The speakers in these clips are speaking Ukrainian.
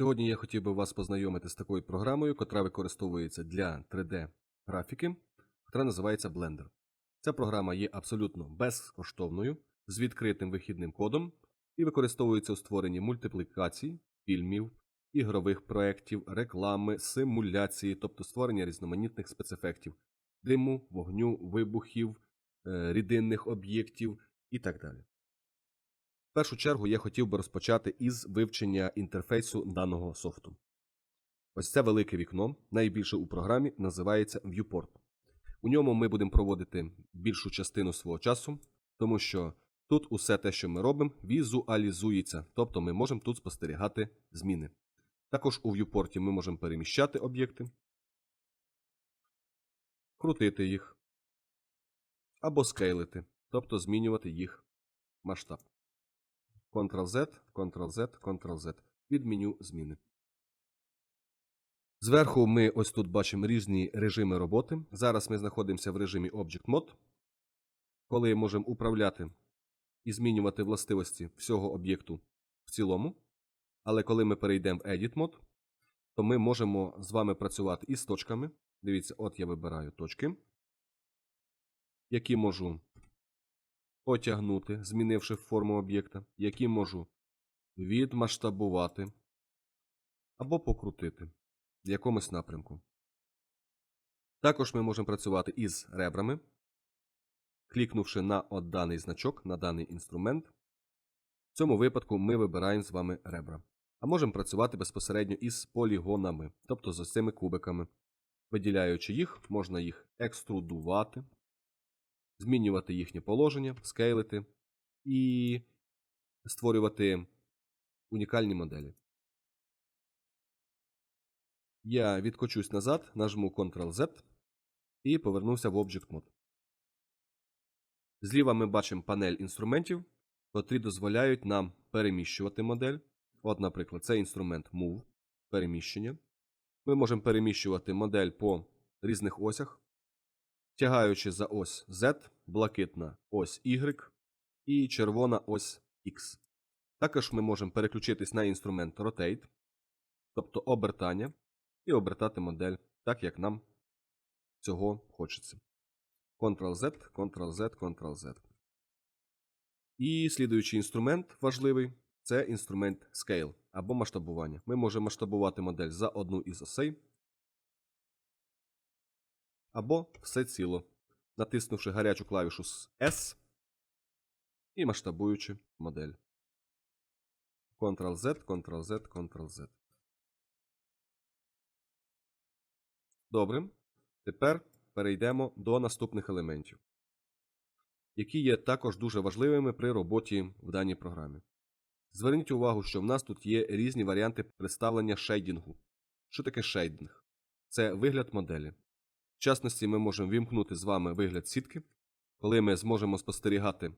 Сьогодні я хотів би вас познайомити з такою програмою, котра використовується для 3D-графіки, котра називається Blender. Ця програма є абсолютно безкоштовною, з відкритим вихідним кодом і використовується у створенні мультиплікацій, фільмів, ігрових проєктів, реклами, симуляції, тобто створення різноманітних спецефектів, диму, вогню, вибухів, е, рідинних об'єктів і так далі. В першу чергу я хотів би розпочати із вивчення інтерфейсу даного софту. Ось це велике вікно, найбільше у програмі, називається Viewport. У ньому ми будемо проводити більшу частину свого часу, тому що тут усе те, що ми робимо, візуалізується, тобто ми можемо тут спостерігати зміни. Також у Viewport ми можемо переміщати об'єкти, крутити їх або скейлити, тобто змінювати їх масштаб. Ctrl-Z, Ctrl-Z, Ctrl-Z. Від меню зміни. Зверху ми ось тут бачимо різні режими роботи. Зараз ми знаходимося в режимі Object Mode, коли можемо управляти і змінювати властивості всього об'єкту в цілому. Але коли ми перейдемо в Edit Mode, то ми можемо з вами працювати із точками. Дивіться, от я вибираю точки, які можу потягнути, змінивши форму об'єкта, які можу відмасштабувати або покрутити в якомусь напрямку. Також ми можемо працювати із ребрами, клікнувши на от даний значок, на даний інструмент. В цьому випадку ми вибираємо з вами ребра. А можемо працювати безпосередньо із полігонами, тобто з цими кубиками. Виділяючи їх, можна їх екструдувати, змінювати їхнє положення, скейлити і створювати унікальні моделі. Я відкочусь назад, нажму Ctrl-Z і повернувся в Object Mode. Зліва ми бачимо панель інструментів, котрі дозволяють нам переміщувати модель. От, наприклад, це інструмент Move, переміщення. Ми можемо переміщувати модель по різних осях, тягаючи за ось Z, блакитна ось Y і червона ось X. Також ми можемо переключитись на інструмент Rotate, тобто обертання, і обертати модель так, як нам цього хочеться. Ctrl-Z, Ctrl-Z, Ctrl-Z. І слідуючий інструмент важливий це інструмент Scale або масштабування. Ми можемо масштабувати модель за одну із осей або все ціло, натиснувши гарячу клавішу з S і масштабуючи модель. Ctrl-Z, Ctrl-Z, Ctrl-Z. Добре. Тепер перейдемо до наступних елементів, які є також дуже важливими при роботі в даній програмі. Зверніть увагу, що в нас тут є різні варіанти представлення шейдінгу. Що таке шейдинг? Це вигляд моделі. В частності, ми можемо вімкнути з вами вигляд сітки, коли ми зможемо спостерігати,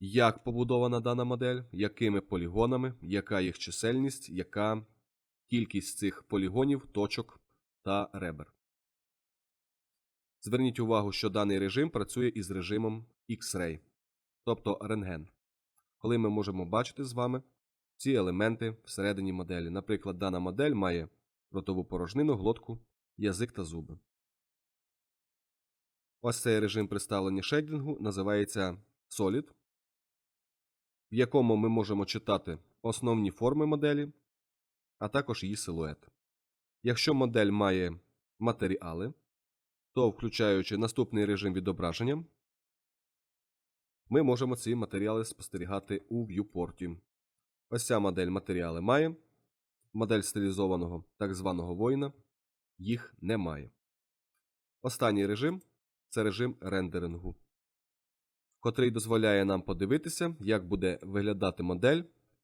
як побудована дана модель, якими полігонами, яка їх чисельність, яка кількість цих полігонів, точок та ребер. Зверніть увагу, що даний режим працює із режимом X-Ray, тобто рентген, коли ми можемо бачити з вами ці елементи всередині моделі. Наприклад, дана модель має ротову порожнину, глотку, язик та зуби. Ось цей режим представлення шейдингу називається Solid, в якому ми можемо читати основні форми моделі, а також її силует. Якщо модель має матеріали, то включаючи наступний режим відображення, ми можемо ці матеріали спостерігати у viewport. Ось ця модель матеріали має. Модель стилізованого так званого воїна їх немає. Останній режим це режим рендерингу, котрий дозволяє нам подивитися, як буде виглядати модель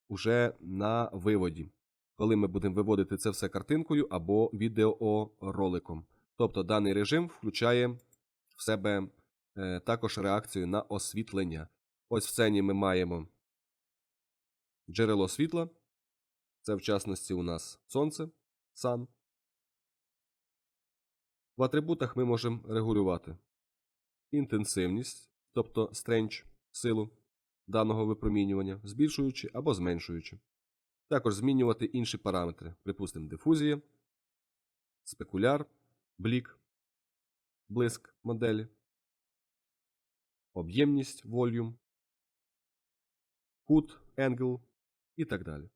уже на виводі, коли ми будемо виводити це все картинкою або відеороликом. Тобто даний режим включає в себе е, також реакцію на освітлення. Ось в сцені ми маємо джерело світла. Це, в частності, у нас сонце, сан. В атрибутах ми можемо регулювати інтенсивність, тобто стрендж, силу даного випромінювання, збільшуючи або зменшуючи. Також змінювати інші параметри, припустимо, дифузія, спекуляр, блік, блиск моделі, об'ємність, volume, кут, angle і так далі.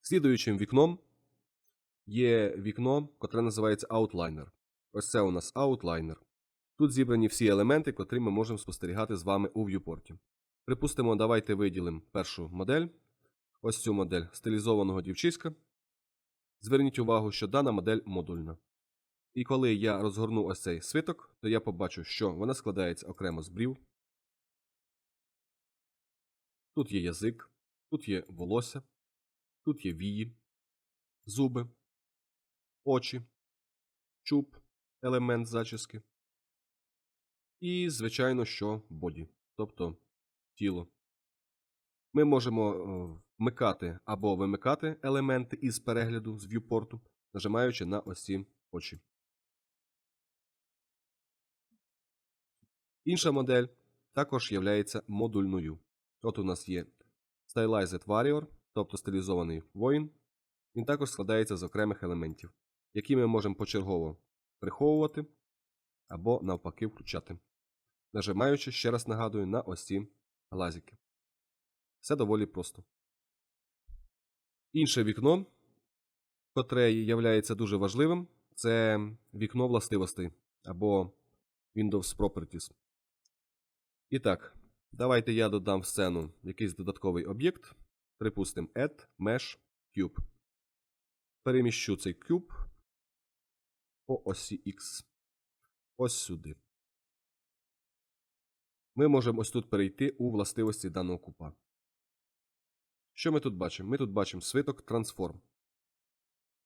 Слідуючим вікном є вікно, котре називається Outliner. Ось це у нас Outliner. Тут зібрані всі елементи, котрі ми можемо спостерігати з вами у в'юпорті. Припустимо, давайте виділимо першу модель. Ось цю модель стилізованого дівчиська. Зверніть увагу, що дана модель модульна. І коли я розгорну ось цей свиток, то я побачу, що вона складається окремо з брів. Тут є язик, тут є волосся, тут є вії, зуби, очі, чуб, елемент зачіски. І, звичайно, що боді, тобто тіло. Ми можемо е, вмикати або вимикати елементи із перегляду з в'юпорту, нажимаючи на ось ці очі. Інша модель також є модульною. От у нас є Stylized Warrior, тобто стилізований воїн. Він також складається з окремих елементів, які ми можемо почергово приховувати або навпаки включати, нажимаючи, ще раз нагадую, на ось ці глазики. Все доволі просто. Інше вікно, котре є дуже важливим, це вікно властивостей або Windows Properties. І так, давайте я додам в сцену якийсь додатковий об'єкт. Припустимо, add mesh cube. Переміщу цей куб по осі X. Ось сюди. Ми можемо ось тут перейти у властивості даного купа. Що ми тут бачимо? Ми тут бачимо свиток Transform.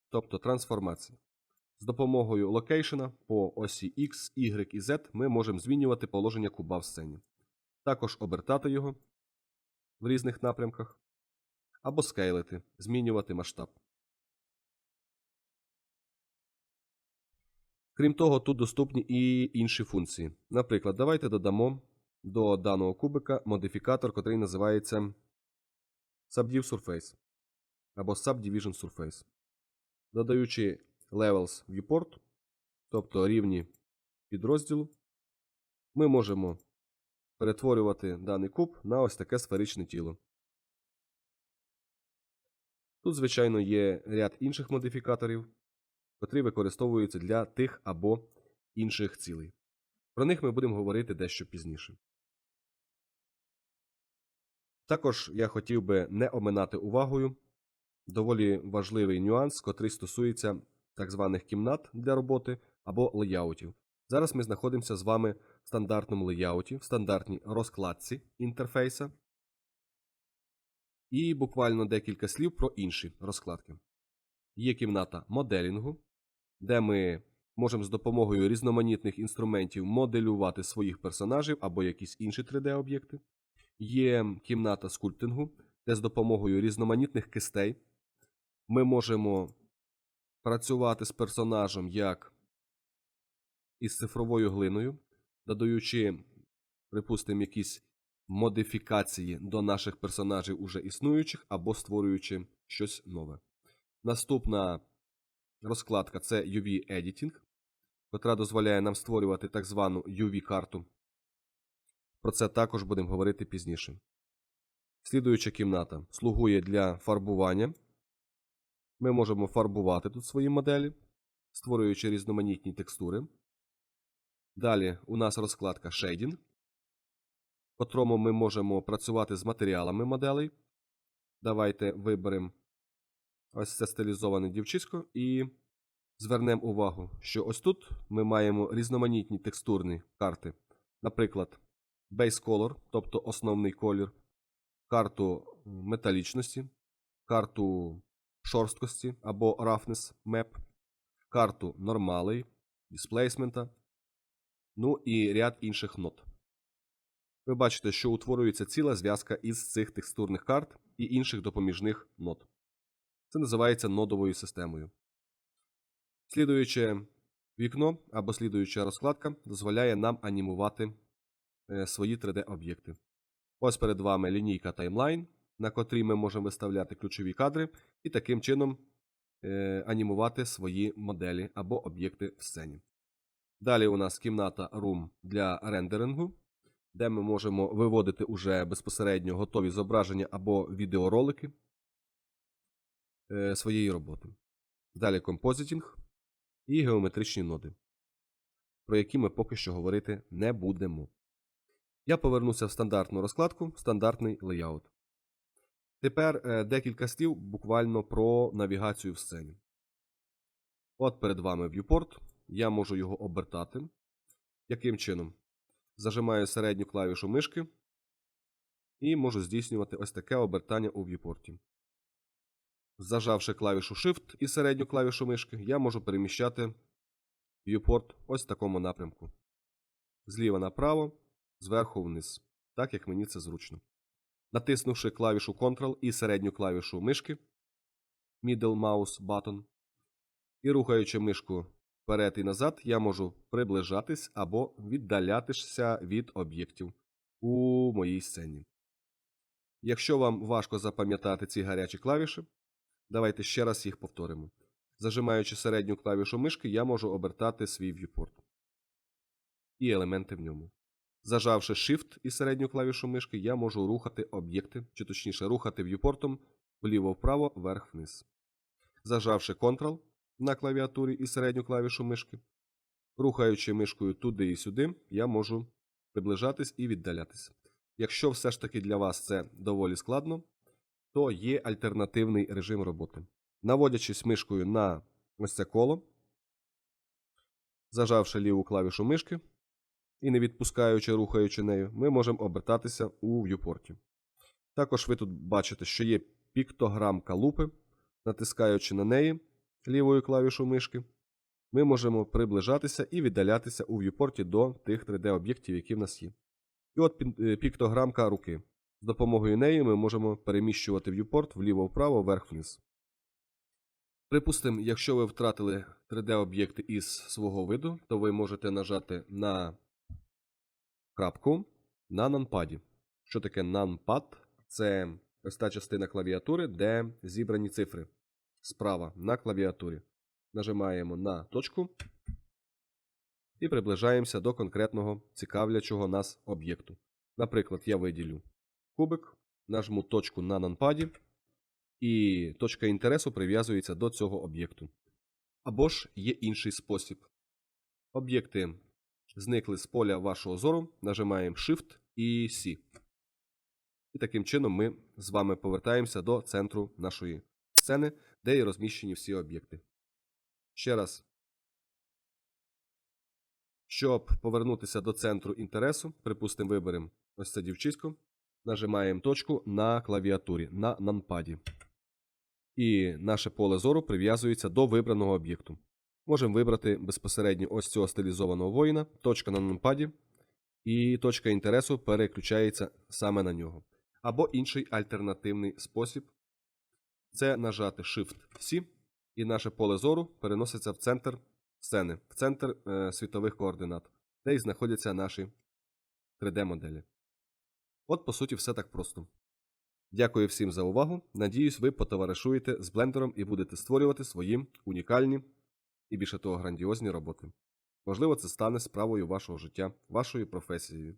Тобто трансформація. З допомогою локейшена по осі X, Y і Z ми можемо змінювати положення куба в сцені. Також обертати його в різних напрямках. Або скейлити, змінювати масштаб. Крім того, тут доступні і інші функції. Наприклад, давайте додамо до даного кубика модифікатор, який називається Subdiv Surface або Subdivision Surface. Додаючи Levels Viewport, тобто рівні підрозділу, ми можемо перетворювати даний куб на ось таке сферичне тіло. Тут, звичайно, є ряд інших модифікаторів, котрі використовуються для тих або інших цілей. Про них ми будемо говорити дещо пізніше. Також я хотів би не оминати увагою доволі важливий нюанс, котрий стосується так званих кімнат для роботи або леяутів. Зараз ми знаходимося з вами в стандартному леяуті, в стандартній розкладці інтерфейса. І буквально декілька слів про інші розкладки. Є кімната моделінгу, де ми можемо з допомогою різноманітних інструментів моделювати своїх персонажів або якісь інші 3D-об'єкти. Є кімната скульптингу, де з допомогою різноманітних кистей ми можемо працювати з персонажем як із цифровою глиною, додаючи, припустимо, якісь модифікації до наших персонажів уже існуючих, або створюючи щось нове. Наступна розкладка це UV Editing, яка дозволяє нам створювати так звану UV-карту. Про це також будемо говорити пізніше. Слідуюча кімната слугує для фарбування. Ми можемо фарбувати тут свої моделі, створюючи різноманітні текстури. Далі у нас розкладка Shading, в котрому ми можемо працювати з матеріалами моделей. Давайте виберемо ось це стилізоване дівчисько і звернемо увагу, що ось тут ми маємо різноманітні текстурні карти. Наприклад, Base Color, тобто основний колір, карту металічності, карту шорсткості або Roughness Map, карту нормалей, дисплейсмента, ну і ряд інших нот. Ви бачите, що утворюється ціла зв'язка із цих текстурних карт і інших допоміжних нот. Це називається нодовою системою. Слідуюче вікно або слідуюча розкладка дозволяє нам анімувати е, свої 3D-об'єкти. Ось перед вами лінійка таймлайн, на котрій ми можемо виставляти ключові кадри і таким чином е, анімувати свої моделі або об'єкти в сцені. Далі у нас кімната Room для рендерингу, де ми можемо виводити уже безпосередньо готові зображення або відеоролики своєї роботи. Далі композитінг і геометричні ноди, про які ми поки що говорити не будемо. Я повернуся в стандартну розкладку, стандартний леяут. Тепер е, декілька слів буквально про навігацію в сцені. От перед вами viewport. Я можу його обертати. Яким чином? Зажимаю середню клавішу мишки і можу здійснювати ось таке обертання у viewport. Зажавши клавішу Shift і середню клавішу мишки, я можу переміщати viewport ось в такому напрямку. Зліва направо, зверху вниз, так як мені це зручно. Натиснувши клавішу Ctrl і середню клавішу мишки, Middle Mouse Button, і рухаючи мишку вперед і назад, я можу приближатись або віддалятися від об'єктів у моїй сцені. Якщо вам важко запам'ятати ці гарячі клавіші, давайте ще раз їх повторимо. Зажимаючи середню клавішу мишки, я можу обертати свій viewport і елементи в ньому. Зажавши Shift і середню клавішу мишки, я можу рухати об'єкти, чи точніше рухати в'юпортом вліво-вправо, вверх-вниз. Зажавши Ctrl на клавіатурі і середню клавішу мишки, рухаючи мишкою туди і сюди, я можу приближатись і віддалятися. Якщо все ж таки для вас це доволі складно, то є альтернативний режим роботи. Наводячись мишкою на ось це коло, зажавши ліву клавішу мишки, і не відпускаючи, рухаючи нею, ми можемо обертатися у в'юпорті. Також ви тут бачите, що є піктограмка лупи. Натискаючи на неї лівою клавішою мишки, ми можемо приближатися і віддалятися у в'юпорті до тих 3D-об'єктів, які в нас є. І от е, піктограмка руки. З допомогою неї ми можемо переміщувати в'юпорт вліво-вправо, вверх-вниз. Припустимо, якщо ви втратили 3D-об'єкти із свого виду, то ви можете нажати на крапку на нанпаді. Що таке нанпад? Це ось та частина клавіатури, де зібрані цифри справа на клавіатурі. Нажимаємо на точку і приближаємося до конкретного цікавлячого нас об'єкту. Наприклад, я виділю кубик, нажму точку на нанпаді, і точка інтересу прив'язується до цього об'єкту. Або ж є інший спосіб. Об'єкти зникли з поля вашого зору, нажимаємо Shift і C. І таким чином ми з вами повертаємося до центру нашої сцени, де і розміщені всі об'єкти. Ще раз. Щоб повернутися до центру інтересу, припустимо, виберемо ось це дівчисько, нажимаємо точку на клавіатурі на нанпаді. І наше поле зору прив'язується до вибраного об'єкту. Можемо вибрати безпосередньо ось цього стилізованого воїна, точка на нумпаді, і точка інтересу переключається саме на нього. Або інший альтернативний спосіб це нажати Shift-C, і наше поле зору переноситься в центр сцени, в центр е, світових координат, де і знаходяться наші 3D-моделі. От, по суті, все так просто. Дякую всім за увагу. Надіюсь, ви потоваришуєте з блендером і будете створювати свої унікальні і більше того грандіозні роботи. Можливо, це стане справою вашого життя, вашою професією.